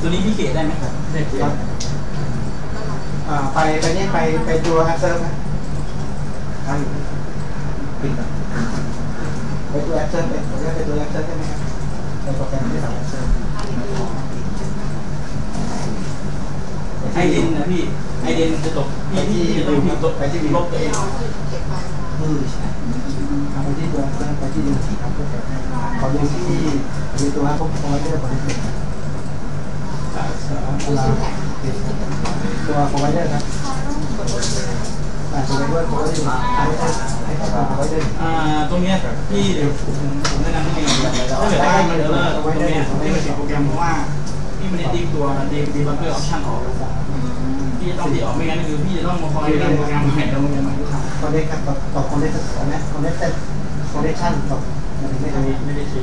ตัวนี้พี่เกตได้ไหมครับได้เกตอ่าไปไปนี่ไปไปตัวแอปเซิร์ฟนะอ่าอยู่ปิดก่อนไปตัวแอปเซิร์ฟเป็นผมเรียกไปตัวแอปเซิร์ฟได้ไหมครับในโปรแกรมที่ทำแอปเซิร์ฟไอเดนนะพี่ไอเดนจะตกพี่พี่จะต้องพี่ตกไปที่ลบตัวเองอืมเอาไปที่ตัวแอปเซิร์ฟไปที่ดินสีครับเพื่อแก้ให้ ขอดูที่มีตัวพวกพอยได้ผลได้เป็นตัวโปรไวเดอร์ครับอ่าโปรไวเดอร์โปรไวเดอร์ให้ให้ให้กับตรงนี้พี่เดี๋ยวผมผมแนะนำให้ถ้าเกิดได้มันเดี๋ยวเลิกตรงนี้ยให้มันติดโปรแกรมเพราะว่าพี่ไม่ได้ตีตัวดีดีบัฟเฟอร์ออปชั่นออกพี่ต้องตีออกไม่งั้นคือพี่จะต้องมาคอยตั้งโปรแกรมใหม่แล้วโปรแกรมใหม่ทุกครั้งคอนเนคครับต่อคอนเนคคอนเนคคอนเนคคอนเนคชั่นต่อ ไม่ได้ไม่ได้ใช้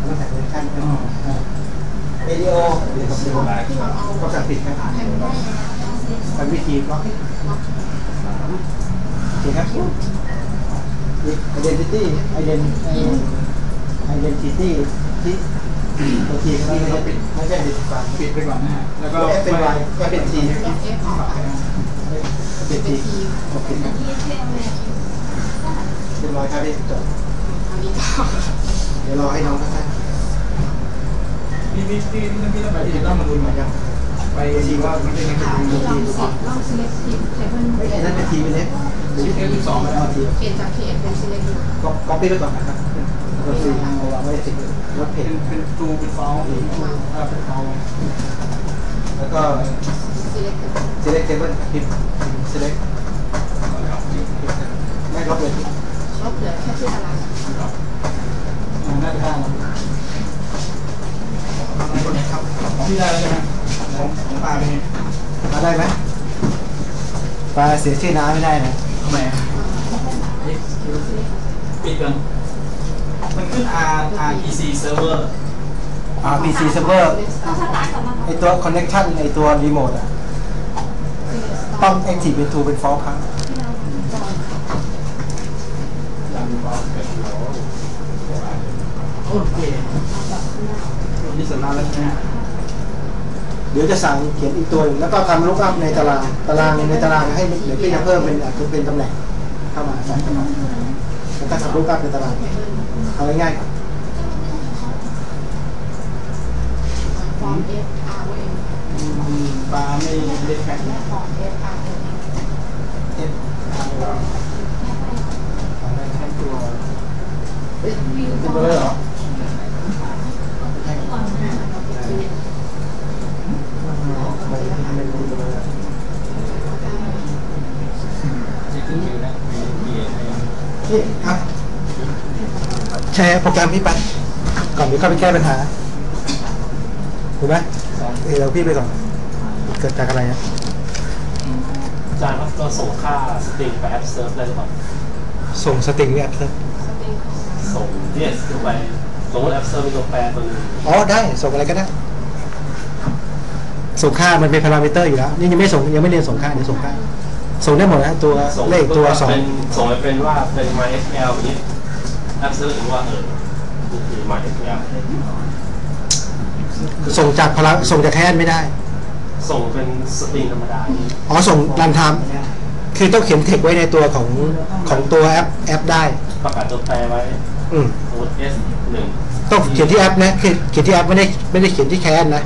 ต้องแต่คอนเนคชั่นเอดีโอก็จะปิดครับเป็นวิธีบล็อกโอเคครับ identity ident identity ที่บางทีก็ไม่ได้ปิดไม่ใช่ปิดฟังปิดไปก่อนนะแล้วก็ก็เป็น Y ก็เป็น T เป็น T โอเคครับเรียบร้อยครับพี่จบ เดี๋ยวรอให้น้องเขาใช้พี่พี่พี่พี่พี่ต้องไปที่ต้องมาดูเหมือนกันไปดีว่ามันเป็นยังไงที่ลองสิลอง selective table ไม่ใช่นั่นเป็นทีเป็นเล็กชิปเอฟสองแล้วทีเปลี่ยนจาก create เป็น select ก็ก๊อปปี้ไปก่อนนะครับรถซีเอาวางไว้ติดรถเพเป็นเป็นตูเป็นฟาวอ่าเป็นฟาวแล้วก็ select select table พิมพ์ select ไม่ลบเลยลบเหลือแค่ชื่อตาราง อ่าน่าจะได้แล้วครับพี่ได้แล้วใช่ไหมของของปลาเป็นไงมาได้ไหมปลาเสียชื่อน้ำไม่ได้นะทำไมอะปิดกันมันขึ้น R RPC server RPC server ไอตัว connection ไอตัว remote อะ ต้อง active เป็น true เป็น false ครับ โอเคนี่สัญญาแล้วใช่ไหมเดี๋ยวจะสั่งเขียนอีกตัวแล้วก็ทำ lookup ในตารางตารางในตารางให้เดี๋ยวพี่จะเพิ่มเป็นอาจจะเป็นตำแหน่งเข้ามาใส่เข้ามาแล้วก็ทำ lookup ในตารางเอาง่ายๆก่อน form F R O M ปลาไม่ได้แพ็ค form F R O M เอฟอะไรใช้ตัวเฮ้ยเป็นตัวเลยเหรอ แชร์โปรแกรมพี่ไปก่อนที่เข้าไปแก้ปัญหาถูกไหมเดี๋ยวพี่ไปก่อน เกิดจากอะไรนะอาจารย์ครับเราส่งค่าสตริงไปแอปเซิร์ฟได้หรือเปล่าส่งสตริงแอปเลยส่ง yes เข้าไปสมมติแอปเซิร์ฟเป็นตัวแปรตัวหนึงอ๋อได้ส่งอะไรก็ได้ส่งค่ามันเป็นพารามิเตอร์อยู่แล้ว นี่ยังไม่ส่งยังไม่เรียนส่งค่าเดี๋ยวส่งค่าส่งได้หมดนะตัวส่งเลขตัวสองเป็นส่งไปเป็นว่าเป็น MySQL อย่างนี้ แอปเซิร์ฟหรือว่าเออนี่คือ MySQL ส่งจากพาราส่งจากแคนไม่ได้ ส่งเป็นสตริงธรรมดาอย่างนี้อ๋อส่งรันไทม์คือต้องเขียนเทคไว้ในตัวของของตัวแอปแอปได้ ประกาศตัวแปรไว้อืมสมมติ S หนึ่งต้องเขียนที่แอปนะคือเขียนที่แอปไม่ได้ไม่ได้เขียนที่แคนนะ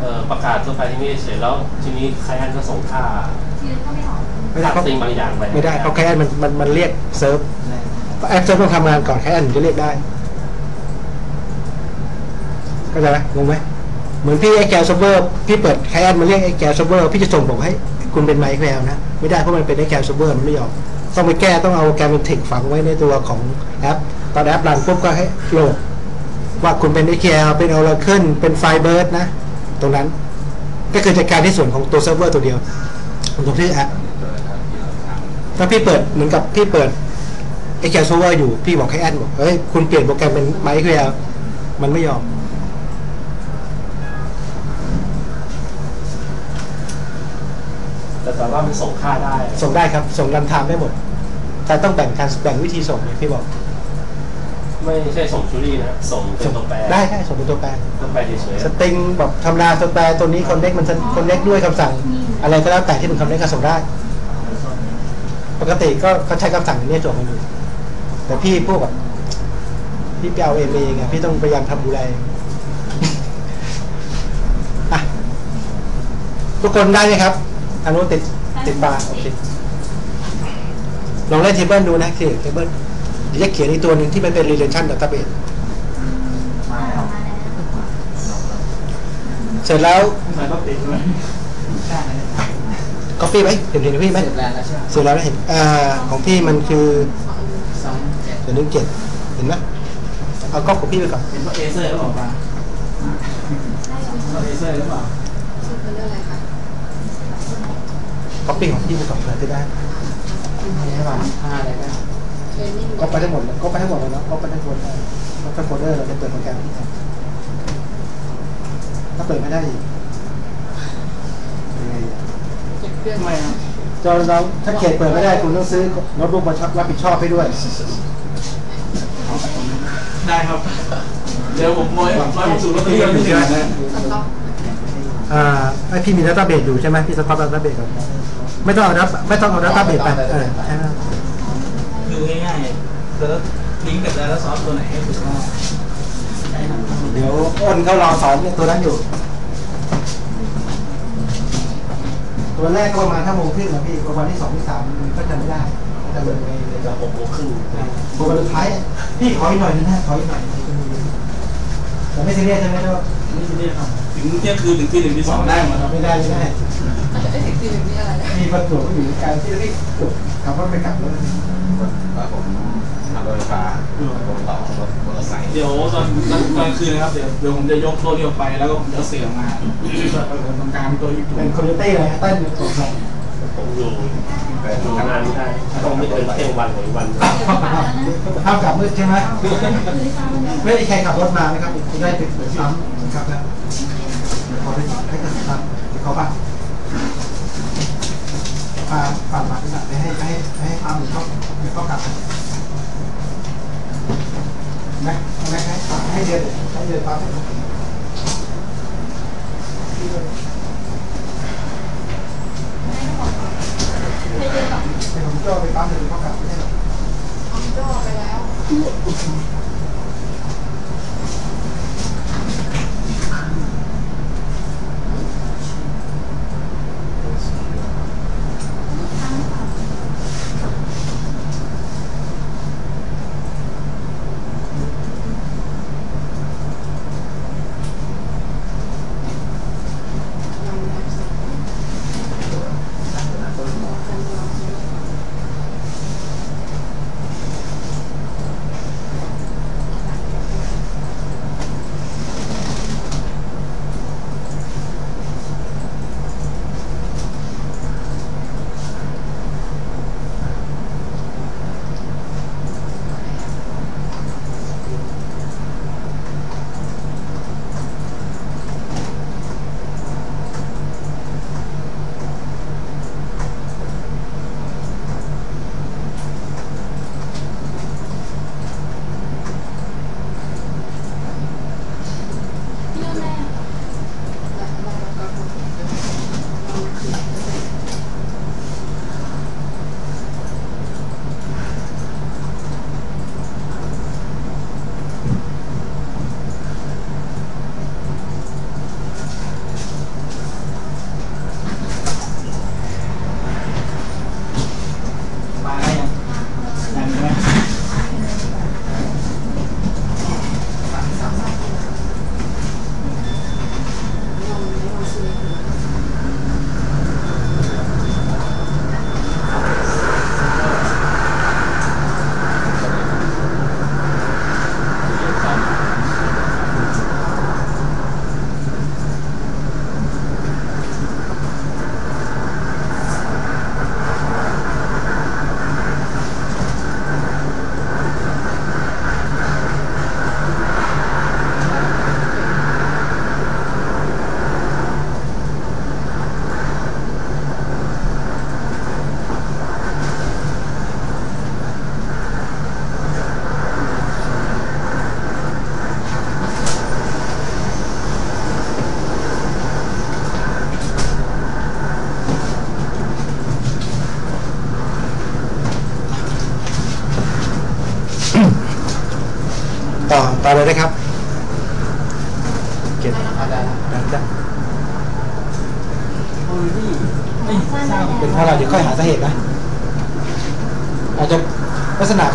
เอ่อประกาศตัวแปรที่นี่เฉยแล้วทีนี้ใครอันก็ส่งค่าไม่ได้ค่าเพสราะตริงบางอย่างไปไม่ได้เพราะแคนมันมันมันเรียกเซิร์ฟ แอปเซิร์ฟต้องทำงานก่อนแคนถึงจะเรียกได้เข้าใจไหมงงไหมเหมือนพี่ไอแกลเซิร์เวอร์พี่เปิดแคนมาเรียกไอแกลเซิร์เวอร์พี่จะส่งบอกให้คุณเป็นไมค์แควนะ ไม่ได้เพราะมันเป็นไอแกลเซิร์เวอร์มันไม่ยอมต้องไปแก้ต้องเอาแกลเป็นเทคฝังไว้ในตัวของแอป ตอนแอปรันปุ๊บก็ให้โหลดว่าคุณเป็น SQL เป็น Oracle เป็น Firebird นะ ตรงนั้นก็คือจัดการที่ส่วนของตัวเซิร์ฟเวอร์ตัวเดียวของที่แอปถ้าพี่เปิดเหมือนกับพี่เปิด SQL Server อยู่พี่บอกให้แอดบอกเฮ้ยคุณเปลี่ยนโปรแกรมเป็น MySQL มันไม่ยอม แต่สามารถมันส่งค่าได้ ส่งได้ครับ ส่งรันไทม์ได้หมด แต่ต้องแบ่งการแบ่งวิธีส่งอย่างที่บอก ไม่ใช่ส่งชูรี่นะ ส่งเป็นตัวแปรได้ได้ส่งเป็นตัวแปรตัวแปรเฉยสตริงแบบธรรมดาสแปรตัวนี้คอนเน็กมันคอนเน็กด้วยคำสั่ง อะไรก็แล้วแต่ที่มันคอนเน็กก็ส่งได้ ปกติก็เขาใช้คำสั่งนี้ส่งมาอยู่ แต่พี่พวกแบบพี่ไปเอาเองเองไงพี่ต้องพยายามทำดูแลเองอะทุกคนได้ไหมครับอันนู้นติดติดบาร์โอเคลองเล่นเทเบิลดูนะคือเทเบิลเดี๋ยวจะเขียนอีกตัวหนึ่งที่มันเป็น relation database มาแล้วเสร็จแล้วใส่ต้องติดด้วยใช่เลย copy ไหมเห็นเห็นพี่ไหมเสร็จแล้วใช่ไหมเสร็จแล้วเห็นอ่าของพี่มันคือสอง เจ็ดเดี๋ยวนึงเจ็ดเห็นไหมเอาก๊อปของพี่ไปก่อนเป็นเพราะเอเซอร์หรือเปล่าป้าเพราะเอเซอร์หรือเปล่าชื่อเป็นเรื่องอะไรคะก๊อปปี้ของพี่ไปก่อนเผื่อจะได้ใช่ป่ะห้าอะไรก็เทรนนิ่งก๊อปไปทั้งหมดเลยก๊อปไปทั้งหมดเลยนะก๊อปไปทั้งโฟลเดอร์ก๊อปไปโฟลเดอร์เราจะเปิดโปรแกรมที่ทำถ้าเปิดไม่ได้อีกยังไงอะเก็บเครื่องทำไมครับจอเราถ้าเขตเปิดไม่ได้คุณต้องซื้อโน้ตบุ๊กมารับผิดชอบให้ด้วย ได้ครับ เดี๋ยวผมร้อยร้อยหกสิบลอตเตอรี่ไม่ถึงนะสต็อกอ่าไอพี่มีดัตต้าเบสอยู่ใช่ไหมพี่สต็อปดัตต้าเบสก่อนไม่ต้องเอาดัตไม่ต้องเอาดัตต้าเบสไปเออใช่ไหมดูง่ายๆแต่ละลิงก์กับแต่ละซอฟต์ตัวไหนก็คือว่าใช้ทำเดี๋ยวอ้นเขารอสอนตัวนั้นอยู่ ตัวแรกก็ประมาณห้าโมงครึ่งนะพี่ประมาณที่สองที่สามมันก็จะไม่ได้ จะเลยในๆจะหกโมงครึ่งตัวสุดท้ายพี่ขออีกหน่อยนึงนะขออีกหน่อยแต่ไม่ซีเรียสใช่ไหมเจ้านี่ที่นี่ครับถึงเที่ยงคืนถึงที่หนึ่งที่สองได้หมดครับไม่ได้ไม่ได้ถึงสี่หนึ่งนี่อะไรมีประจวบก็อยู่การที่พี่จบขับรถไปกลับรถแล้วผมทำรถไฟฟ้าผมต่อรถมอเตอร์ไซค์เดี๋ยวตอนตอนกลางคืนนะครับเดี๋ยวเดี๋ยวผมจะยกโทษนี้ออกไปแล้วก็ผมจะเสียงมาตรงกลางตัวญี่ปุ่นเป็นคอมพิวเตอร์เลยเต้นอยู่ตรงไหน ผมอยู่ทำงานไม่ได้ต้องไม่เกินเที่ยงวันหรือวันห้ามกลับมืดใช่ไหมไม่ได้ใครขับรถมานะครับจะได้ติดซ้ำนะครับนะขอให้ให้กันซ้ำเขาป่ะพาฝากบัตรนะให้ให้ให้พาหมู่เขาเขากลับแม็กแม็กให้ให้เดือนให้เดือนปั๊บให้ ให้เดินแบบให้ผมจ่อไปปั๊มเดี๋ยวเขากลับไม่ใช่หรอเอาโจ้ไปแล้ว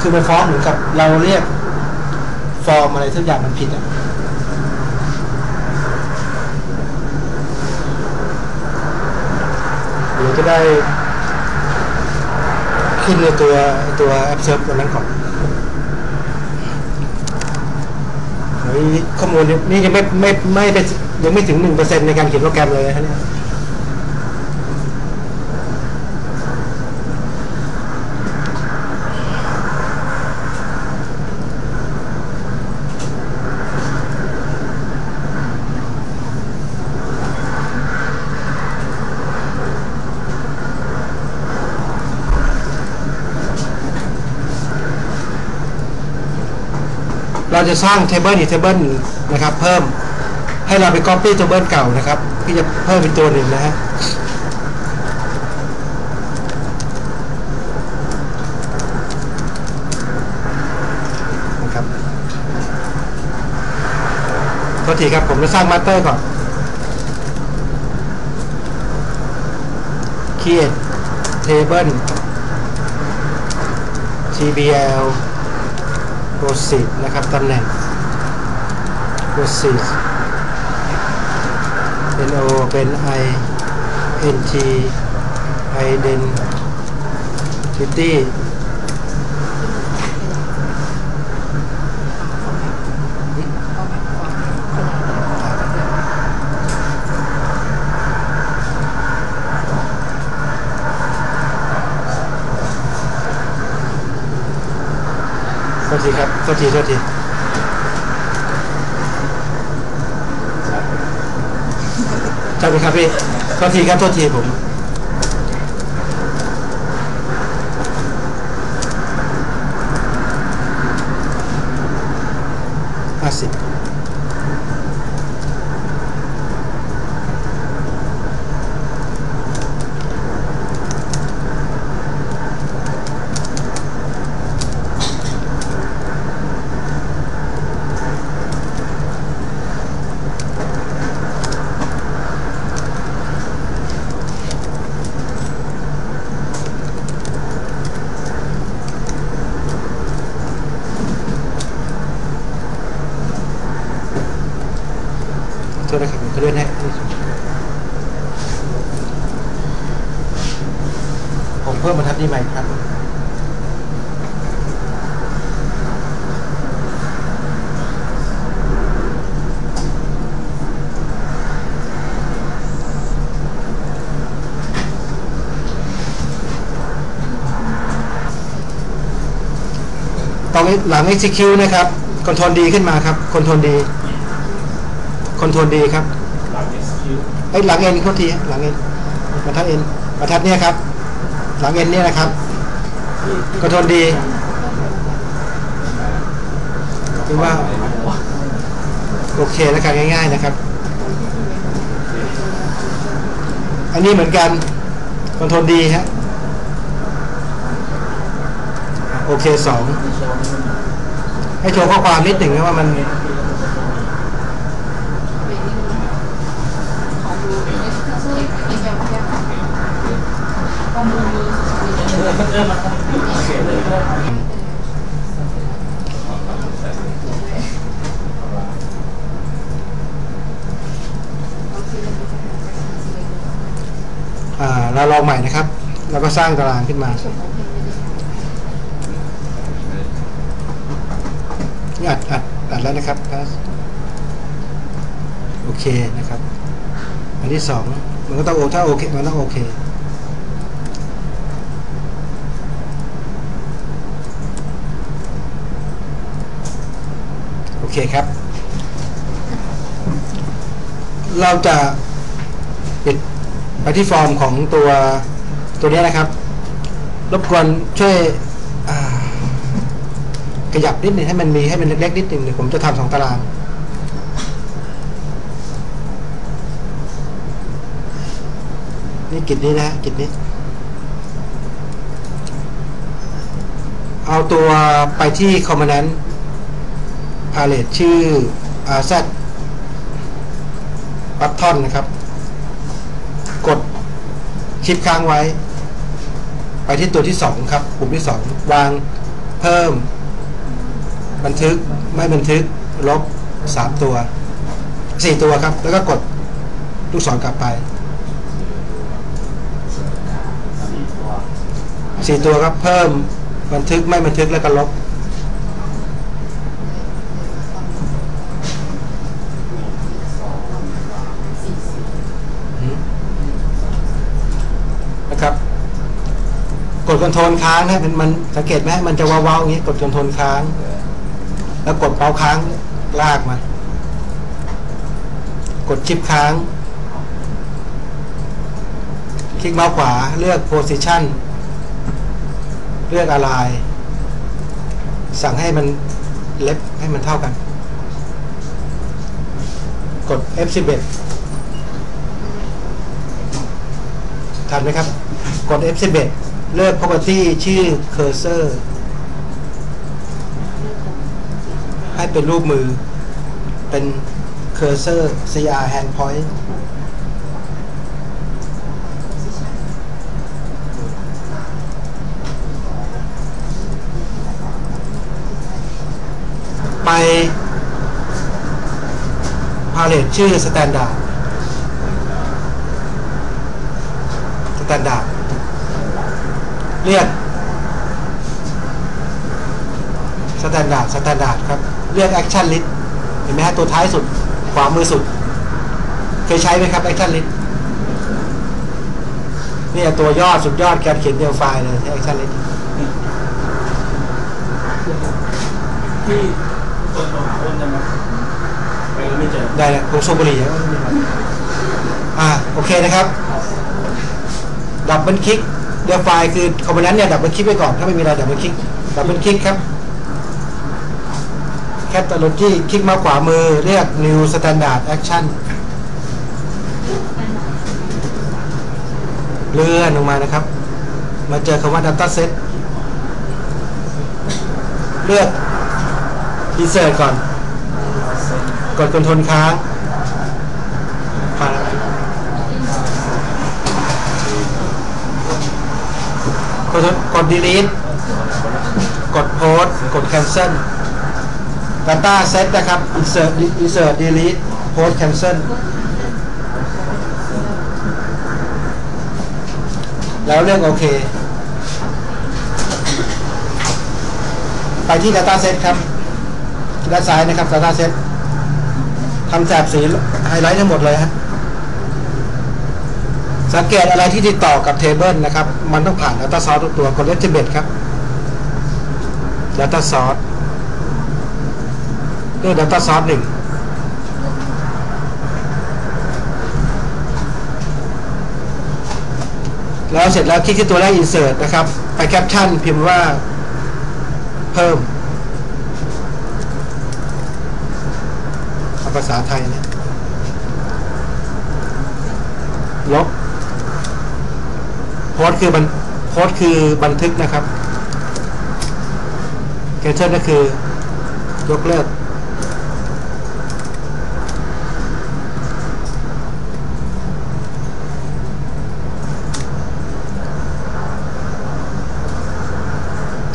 คือมันฟ้องเหมือนกับเราเรียกฟอร์มอะไรทุกอย่างมันผิดอะเดี๋ยวจะได้ขึ้นในตัวตัวแอปเซิร์ฟตัวนั้นก่อนข้อมูลนี่ยังไม่ไม่ไม่เป็นยังไม่ถึงหนึ่งเปอร์เซ็นในการเขียนโปรแกรมเลยนะเนี่ย เราจะสร้างเทเบิลอีกเทเบิลนะครับ เพิ่มให้เราไป copy เทเบิลเก่านะครับที่จะเพิ่มเป็นตัวหนึ่งนะฮะนะครับโทษทีครับ ผมจะสร้างมาสเตอร์ก่อน create table tbl proceed นะครับตำแหน่ง proceed no เป็น i nt identity โท ษทีครับโทษทีโทษทีใช่ครับพี่โทษทีครับโทษทีผม ห้าสิบโทษนะครับผมจะเลื่อนให้ผม เพิ่มบรรทัดนี้ใหม่ครับ ตอนนี้หลัง execute นะครับคอนโทรลดีขึ้นมาครับคอนโทรลดีคอนโทรลดีครับ หลัง execute ไอ้ยหลังเอ็นเขาทีหลังเอ็นบรรทัดเอ็นบรรทัดเนี่ยครับ หลังเอ็นเนี่ยนะครับคอนโทรลดีถือว่าโอเคแล้วกันง่าย ๆนะครับ อันนี้เหมือนกันคอนทรลดีฮะโอเคสองให้โชว์ข้อความนิดหนึ่งนะว่ามัน ของดูเอสเอสเอ็กซ์แค่ข้อมูลมี เราลองใหม่นะครับ แล้วก็สร้างตารางขึ้นมาอัดอัดอัดแล้วนะครับโอเคนะครับ อันที่สองมันก็ต้องโอถ้าโอเค มันต้องโอเค เคครับ เราจะปิดไปที่ฟอร์มของตัวตัวนี้นะครับ รบกวนช่วยขยับนิดหนึ่งให้มันมีให้มันเล็กๆนิดหนึ่งเดี๋ยวผมจะทำสองตารางนี่กิจนี้นะกิจนี้ เอาตัวไปที่คอมมานด์ พาเลตชื่อ RZ บัตทอนนะครับ กดชิปค้างไว้ ไปที่ตัวที่ 2 ครับ ปุ่มที่ 2 วางเพิ่ม บันทึกไม่บันทึก ลบ 3 ตัว 4 ตัวครับ แล้วก็กดลูกศรกลับไปสี่ตัว4ตัวครับ เพิ่มบันทึกไม่บันทึกแล้วก็ลบ ก ดคอนโทรลค้างนะมันมันสังเกตไหมมันจะวาวๆอย่างนี้กดคอนโทรลค้าง แล้วกดเมาค้างลากมากดชิปค้าง คลิกเมาส์ขวาเลือก position เลือกอะไร สั่งให้มันเล็บให้มันเท่ากัน กด F11 ทันไหมครับ กด F11 เลือก property ชื่อ cursor ให้เป็นรูปมือ เป็น cursor CR hand point ไปพาเลตชื่อ standard standard เรียก standard standard ครับ เรียก action list เห็นไหมฮะตัวท้ายสุด ขวามือสุด เคยใช้ไหมครับ action list เนี่ยตัวยอดสุดยอดการเขียนเดียวไฟล์เลยใช้ action list ที่คนโทรหาอ้นได้ไหมไปก็ไม่เจอได้แล้วผมสูบบุหรี่อ่าโอเคนะครับ ดับเบิลคลิก เดี๋ยวไฟล์คือคอมโพเนนต์เนี่ยดับเบิลคลิกไปก่อน ถ้าไม่มีอะไรดับเบิลคลิกดับเบิลคลิกครับแคตตาล็อจีคลิกมาขวามือเรียก New Standard Action เลื่อนลงมานะครับ มาเจอคำว่า Data Set เลือก Insert ก่อน กดคอนโทรลค้างผ่านแล้ว กดกด delete กด post กด cancel data set นะครับ insert insert delete post cancel แล้วเลือกโอเค ไปที่ data set ครับด้านซ้ายนะครับ data set ทำแถบสีไฮไลท์ทั้งหมดเลยฮะ สังเกตอะไรที่ติดต่อกับเทเบิลนะครับ มันต้องผ่าน Data Source ทุกตัวกด F11 ครับ Data Source เลือก Data Source หนึ่งแล้วเสร็จแล้วคลิกที่ตัวแรก Insert นะครับ ไปแคปชั่นพิมพ์ว่าเพิ่มภาษาไทยเนะลบ พสคือบันโพสคือบันทึกนะครับแคชเชอร์ก็คือยกเลิก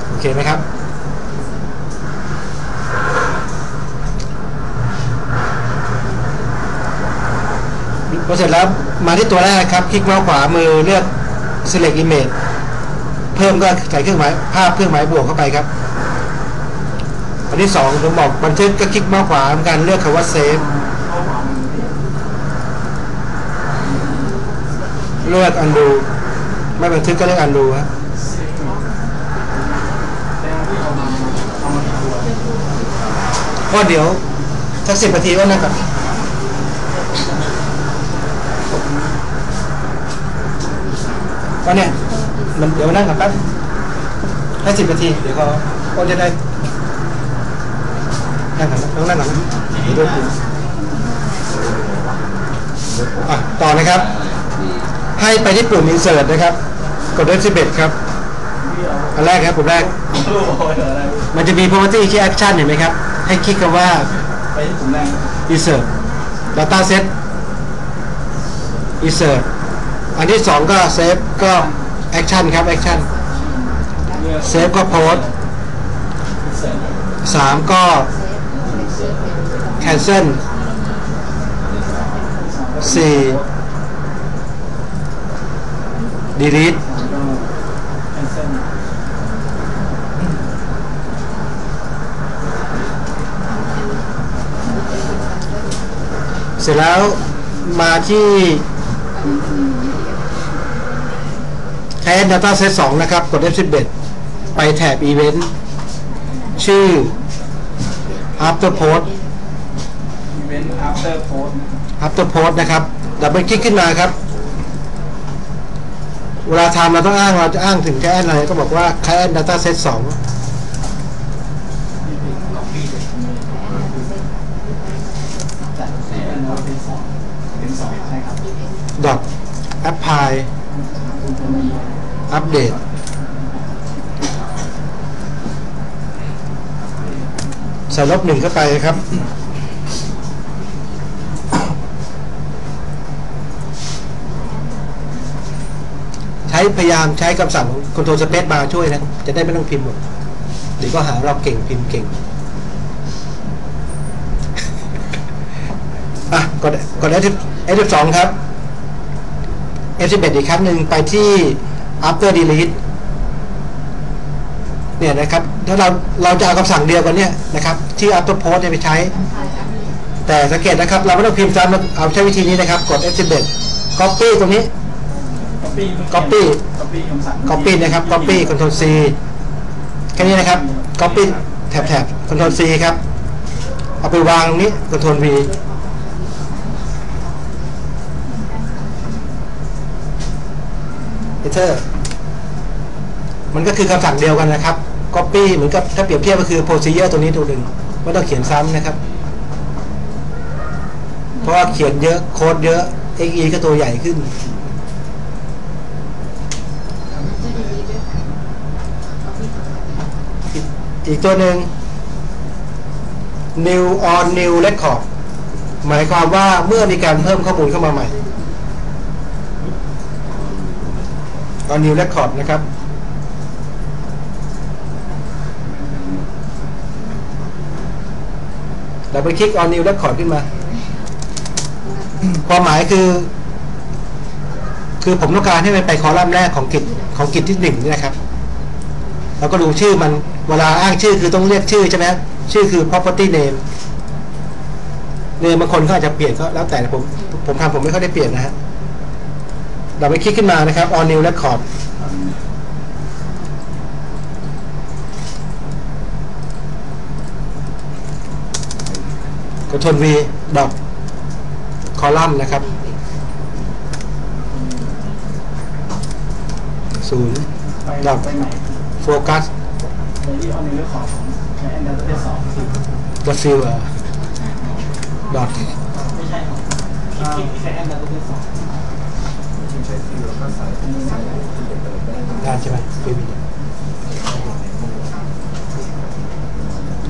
โอเคไหมครับพอเสร็จแล้วมาที่ตัวแรกครับ คลิกเมาส์ขวามือเลือก select image เพิ่มก็ใส่เครื่องหมายภาพเครื่องหมายบวกเข้าไปครับ อันที่สองผมบอกบันทึกก็คลิกเมาส์ขวาเหมือนกันเลือกคำว่า save เลือก undo ไม่บันทึกก็เลือก undo ครับก็เดี๋ยวสักสิบนาทีก็นั่งก่อน ก็เนี่ย มันเดี๋ยวมานั่งกันแป๊บให้สิบนาที เดี๋ยวก็ก็จะได้นั่งกันนะต้องนั่งก่อนนะเดี๋ยวด้วยคุณอะต่อนะครับ ให้ไปที่ปุ่ม insert นะครับ กด F11 ครับ อันแรกครับปุ่มแรกโอ้โหอะไรมันจะมี property ที่ action เห็นไหมครับ ให้คลิกคำว่าไปที่ปุ่มแรก insert data set insert อันที่สองก็เซฟก็แอคชั่นครับแอคชั่นเซฟก็โพสสามก็แคนเซลสี่ดีลิทเสร็จแล้วมาที่ แทน data set 2 นะครับ กด F11 ไปแถบ event ชื่อ after post อีเวนต์ after post นะครับ after post นะครับดับเบิลคลิกขึ้นมาครับ เวลาทำเราต้องอ้างเราจะอ้างถึงแค่อะไรก็บอกว่า client data set 2จัดให้เป็นโน้ตเป็นสองเป็นสองใช่ครับ dot apply อัปเดต ใส่ลบหนึ่งเข้าไปครับใช้พยายามใช้คำสั่ง Control Space Bar ช่วยนะ จะได้ไม่ต้องพิมพ์หมดเดี๋ยวก็หาเราเก่งพิมพ์เก่งอะกดกด F F12 ครับ F11 อีกครั้งหนึ่งไปที่ after delete เนี่ยนะครับถ้าเราเราจะเอาคำสั่งเดียวกันเนี่ยนะครับที่ after post เนี่ยไปใช้ แต่สังเกตนะครับ เราไม่ต้องพิมพ์ซ้ำเราเอาใช้วิธีนี้นะครับ กด F11 copy ตรงนี้ copy copy copy คำสั่ง copy นะครับ copy control C แค่นี้นะครับ copy แถบแถบ control C ครับ เอาไปวางตรงนี้ control V enter มันก็คือคำสั่งเดียวกันนะครับ copy เหมือนกับถ้าเปรียบเทียบก็คือ procedure ตัวนี้ตัวหนึ่งไม่ต้องเขียนซ้ำนะครับ เพราะว่าเขียนเยอะโค้ดเยอะ XE ก็ตัวใหญ่ขึ้นอีกอีกตัวหนึ่ง new on new record หมายความว่าเมื่อมีการเพิ่มข้อมูลเข้ามาใหม่ on new record นะครับ เราไปคลิก on new record ขึ้นมา ความหมายคือ คือผมต้องการให้มันไปคอลัมน์แรกของกิจของกิจที่หนึ่งนี่นะครับเราก็ดูชื่อมันเวลาอ้างชื่อคือต้องเรียกชื่อใช่ไหมชื่อคือ property name เนี่ยบางคนเขาอาจจะเปลี่ยนก็แล้วแต่ผมผมทำผมไม่ค่อยได้เปลี่ยนนะฮะเราไปคลิกขึ้นมานะครับ on new record กดทน V ดอกคอลัมน์นะครับศูนย์ดอกโฟกัสในที่เอาในเรื่องของใช้แอนดรอยสองดอทฟิลดอทไม่ใช่ครับคลิกที่ใช้แอสองได้ใช่ไหมฟิล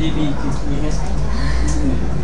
DB คือ DH